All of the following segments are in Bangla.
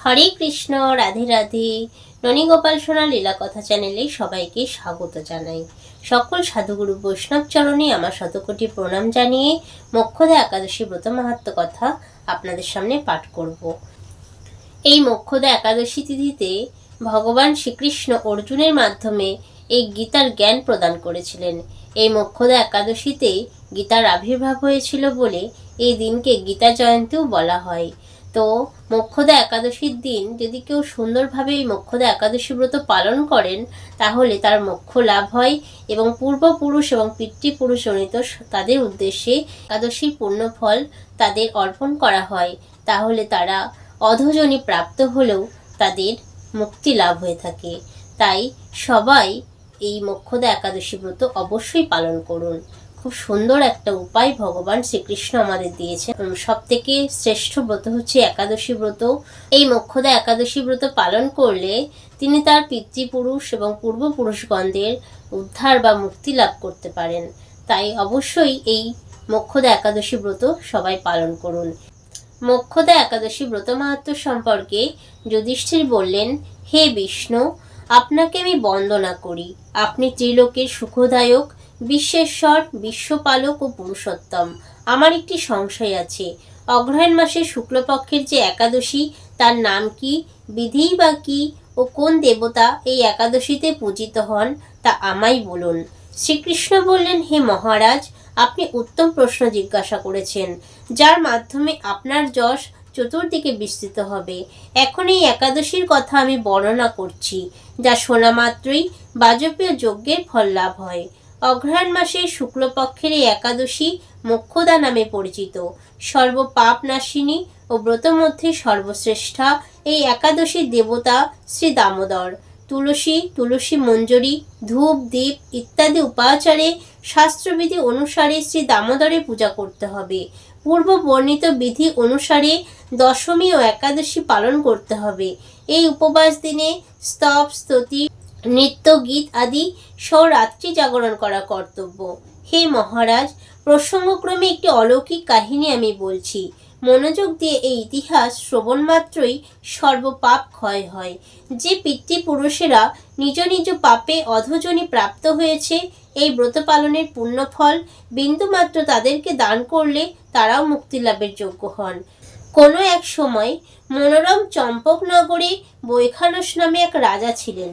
হরে কৃষ্ণ, রাধে রাধে। ননীগোপাল সোনা লীলা কথা চ্যানেলে সবাইকে স্বাগত জানাই। সকল সাধুগুরু বৈষ্ণব চরণে আমার শতকোটি প্রণাম জানিয়ে মোক্ষদা একাদশী ব্রত মাহাত্ম কথা আপনাদের সামনে পাঠ করব। এই মোক্ষদা একাদশী তিথিতে ভগবান শ্রীকৃষ্ণ অর্জুনের মাধ্যমে এই গীতার জ্ঞান প্রদান করেছিলেন। এই মোক্ষদা একাদশীতে গীতার আবির্ভাব হয়েছিল বলে এই দিনকে গীতা জয়ন্তীও বলা হয়। তো মোক্ষদা একাদশীর দিন যদি কেউ সুন্দরভাবে এই মোক্ষদা একাদশী ব্রত পালন করেন, তাহলে তার মোক্ষ লাভ হয় এবং পূর্বপুরুষ এবং পিতৃপুরুষ জনিত তাদের উদ্দেশ্যে একাদশীর পুণ্যফল তাদের অর্পণ করা হয়। তাহলে তারা অধজনী প্রাপ্ত হলেও তাদের মুক্তি লাভ হয়ে থাকে। তাই সবাই এই মোক্ষদা একাদশী ব্রত অবশ্যই পালন করুন। খুব সুন্দর একটা উপায় ভগবান শ্রীকৃষ্ণ আমাদের দিয়েছে সব থেকে শ্রেষ্ঠ ব্রত হচ্ছে একাদশী ব্রত। এই মোক্ষদা একাদশী ব্রত পালন করলে তিনি তার পিতৃপুরুষ এবং পূর্বপুরুষগণদের উদ্ধার বা মুক্তি লাভ করতে পারেন। তাই অবশ্যই এই মোক্ষদা একাদশী ব্রত সবাই পালন করুন। মোক্ষদা একাদশী ব্রত মাহাত্ম সম্পর্কে যুধিষ্ঠির বললেন, হে বিষ্ণু, আপনাকে আমি বন্দনা করি। আপনি ত্রিলোকের সুখদায়ক বিশ্বেশ্বর, বিশ্বপালক ও পুরুষোত্তম। আমার একটি সংশয় আছে। অগ্রহায়ণ মাসের শুক্লপক্ষের যে একাদশী, তার নাম কি বিধিই বা কি, ও কোন দেবতা এই একাদশীতে পূজিত হন, তা আমায় বলুন। শ্রীকৃষ্ণ বললেন, হে মহারাজ, আপনি উত্তম প্রশ্ন জিজ্ঞাসা করেছেন, যার মাধ্যমে আপনার যশ চতুর্দিকে বিস্তৃত হবে। এখন এই একাদশীর কথা আমি বর্ণনা করছি, যা শোনা মাত্রই বাজপেয় যজ্ঞের ফল লাভ হয়। অগ্রহায়ণ মাসের শুক্লপক্ষের একাদশী মোক্ষদা নামে পরিচিত। সর্বপাপ নাশিনী ও ব্রত মধ্যে সর্বশ্রেষ্ঠা এই একাদশীর দেবতা শ্রী দামোদর। তুলসী তুলসী মঞ্জরি, ধূপ, দীপ ইত্যাদি উপাচারে শাস্ত্রবিধি অনুসারে শ্রী দামোদরের পূজা করতে হবে। পূর্ব বর্ণিত বিধি অনুসারে দশমী ও একাদশী পালন করতে হবে। এই উপবাস দিনে স্তব, স্তুতি নৃত্য গীত আদি সহ রাত্রি জাগরণ করা কর্তব্য। হে মহারাজ, প্রসঙ্গক্রমে একটি অলৌকিক কাহিনী আমি বলছি। মনোযোগ দিয়ে এই ইতিহাস শ্রবণ মাত্রই সর্বপাপ ক্ষয় হয়। যে পিতৃপুরুষেরা নিজ নিজ পাপে অধজনী প্রাপ্ত হয়েছে, এই ব্রত পালনের পুণ্যফল বিন্দুমাত্র তাদেরকে দান করলে তারাও মুক্তি লাভের যোগ্য হন। কোনো এক সময় মনোরম চম্পকনগরে বৈখানস নামে এক রাজা ছিলেন।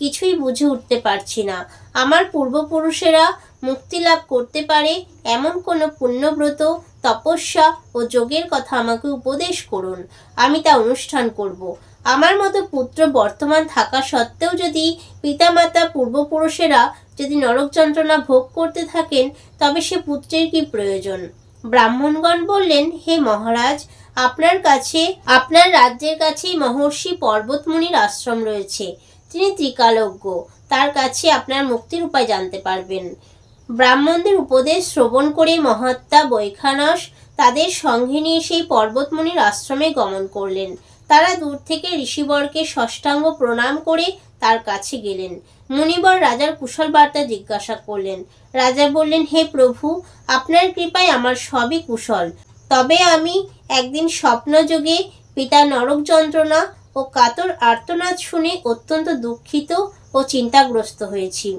কিছুই বুঝে উঠতে পারছি না। আমার পূর্বপুরুষেরা মুক্তি লাভ করতে পারে এমন কোনো পুণ্যব্রত, তপস্যা ও যোগের কথা আমাকে উপদেশ করুন। আমি তা অনুষ্ঠান করব। আমার মতো পুত্র বর্তমান থাকা সত্ত্বেও যদি পিতামাতা পূর্বপুরুষেরা যদি নরক যন্ত্রণা ভোগ করতে থাকেন, তবে সে পুত্রের কি প্রয়োজন? ব্রাহ্মণগণ বললেন, হে মহারাজ, আপনার কাছে, আপনার রাজ্যের কাছেই মহর্ষি পর্বতমুনির আশ্রম রয়েছে। তিনি ত্রিকালজ্ঞ। তার কাছে আপনার মুক্তির উপায় জানতে পারবেন। ব্রাহ্মণদের উপদেশ শ্রবণ করে মহাত্মা বৈখানস তাদের সঙ্গে নিয়ে সেই পর্বতমুনির আশ্রমে গমন করলেন। তারা দূর থেকে ঋষিবরকে ষষ্ঠাঙ্গ প্রণাম করে তার কাছে গেলেন। মুনিবর রাজার কুশল বার্তা জিজ্ঞাসা করলেন। রাজা বললেন, হে প্রভু, আপনার কৃপায় আমার সবই কুশল। তবে আমি একদিন স্বপ্নযোগে পিতা নরক যন্ত্রণা ও কাতর আর্তনাদ শুনে অত্যন্ত দুঃখিত ও চিন্তাগ্রস্ত হয়েছি।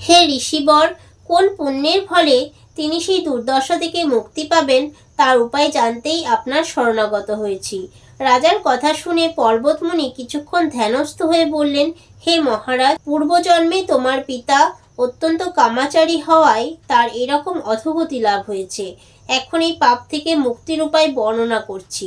হে ঋষিবর, কোন পুণ্যের ফলে তিনি সেই দুর্দশা থেকে মুক্তি পাবেন তার উপায় জানতেই আপনার শরণাগত হয়েছি। রাজার কথা শুনে পর্বতমুনি কিছুক্ষণ ধ্যানস্থ হয়ে বললেন, হে মহারাজ, পূর্বজন্মে তোমার পিতা অত্যন্ত কামাচারী হওয়ায় তার এরকম অধোগতি লাভ হয়েছে। এখন এই পাপ থেকে মুক্তির উপায় বর্ণনা করছি।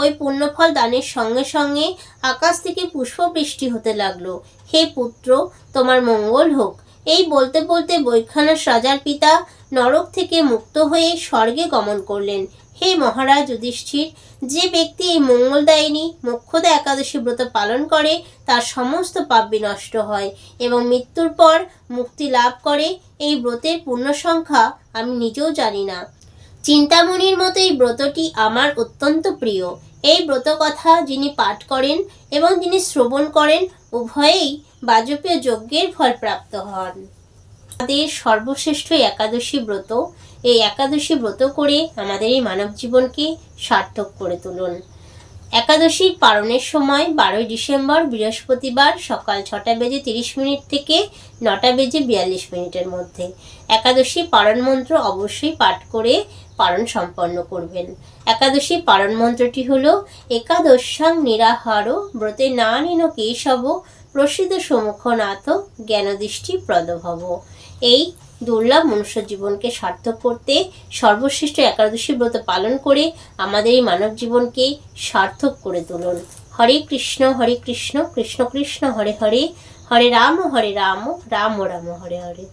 ওই পুণ্যফল দানের সঙ্গে সঙ্গে আকাশ থেকে পুষ্পবৃষ্টি হতে লাগল। হে পুত্র, তোমার মঙ্গল হোক। এই বলতে বলতে বৈখানস রাজার পিতা নরক থেকে মুক্ত হয়ে স্বর্গে গমন করলেন। হে মহারাজ যুধিষ্ঠির, যে ব্যক্তি এই মঙ্গলদায়িনী মোক্ষদা একাদশী ব্রত পালন করে, তার সমস্ত পাপ বিনষ্ট হয় এবং মৃত্যুর পর মুক্তি লাভ করে, এই ব্রতের পূর্ণ সংখ্যা আমি নিজেও জানি না। চিন্তামণির মতো এই ব্রতটি আমার অত্যন্ত প্রিয়। এই ব্রত কথা যিনি পাঠ করেন এবং যিনি শ্রবণ করেন, উভয়েই বাজপেয় যজ্ঞের ফলপ্রাপ্ত হন। আমাদের সর্বশ্রেষ্ঠ একাদশী ব্রত। এই একাদশী ব্রত করে আমাদের এই মানব জীবনকে সার্থক করে তুলুন। একাদশীর পালনের সময় বারোই ডিসেম্বর বৃহস্পতিবার সকাল ছটা বেজে তিরিশ মিনিট থেকে নটা বেজে বিয়াল্লিশ মিনিটের মধ্যে একাদশী পালন মন্ত্র অবশ্যই পাঠ করে পালন সম্পন্ন করবেন। একাদশী পালন মন্ত্রটি হলো, একাদশাং নিরাহার ব্রতে না নিন কেশব প্রসিদ্ধ সমুখনাথ জ্ঞানদৃষ্টি প্রদভব এই দুর্লভ মনুষ্য জীবনকে সার্থক করতে, সর্বশ্রেষ্ঠ একাদশী ব্রত পালন করে আমাদের এই মানব জীবনকে সার্থক করে তুলুন। হরে কৃষ্ণ হরে কৃষ্ণ কৃষ্ণ কৃষ্ণ, হরে হরে। হরে রাম হরে রাম রাম রাম, হরে হরে।